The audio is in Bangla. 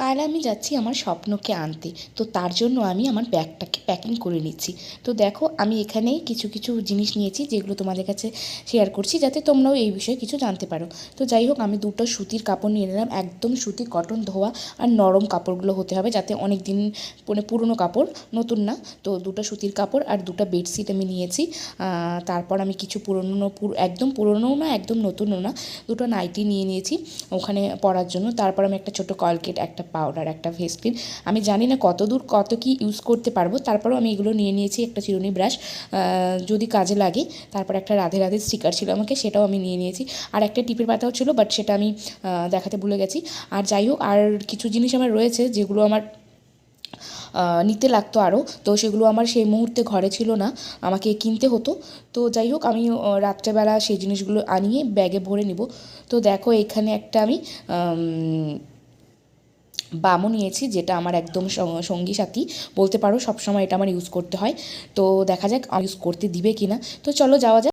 কাল আমি যাচ্ছি আমার স্বপ্নকে আনতে। তো তার জন্য আমি আমার ব্যাগটাকে প্যাকিং করে নিচ্ছি। তো দেখো, আমি এখানে কিছু কিছু জিনিস নিয়েছি যেগুলো তোমাদের কাছে শেয়ার করছি যাতে তোমরাও এই বিষয়ে কিছু জানতে পারো। তো যাই হোক, আমি দুটো সুতির কাপড় নিয়ে নিলাম। একদম সুতি কটন ধোয়া আর নরম কাপড়গুলো হতে হবে যাতে অনেক দিন মানে পুরনো কাপড় নতুন না। তো দুটো সুতির কাপড় আর দুটো বেডশিট আমি নিয়েছি। তারপর আমি কিছু পুরনো, পুরো, একদম পুরনোও না, একদম নতুনও না, দুটো নাইটি নিয়ে নিয়েছি ওখানে পরার জন্য। তারপর আমি একটা ছোটো কলকেট একটা পাউডার একটা ফেস ক্রিম আমি জানি না কত দূর কত কি ইউজ করতে পারব। তারপরেও আমি এগুলো নিয়ে নিয়েছি একটা চিরুনি ব্রাশ যদি কাজে লাগে। তারপর একটা রাধে রাধে স্টিকার ছিল আমাকে সেটাও আমি নিয়ে নিয়েছি। আর একটা টিপের পাতাও ছিল বাট সেটা আমি দেখাতে ভুলে গেছি। আর যাই হোক আর কিছু জিনিস আমার রয়েছে যেগুলো আমার নিতে লাগতো আরও তো সেগুলো আমার সেই মুহূর্তে ঘরে ছিল না আমাকে কিনতে হতো। তো যাই হোক আমি রাত্রেবেলা সেই জিনিসগুলো আনিয়ে ব্যাগে ভরে নিব। তো দেখো এখানে একটা আমি আম, বামও নিয়েছি, যেটা আমার একদম সঙ্গী সাথী। বলতে পারো সবসময় এটা আমার ইউজ করতে হয়। তো দেখা যাক ইউজ করতে দিবে কি না তো চলো যাওয়া যাক।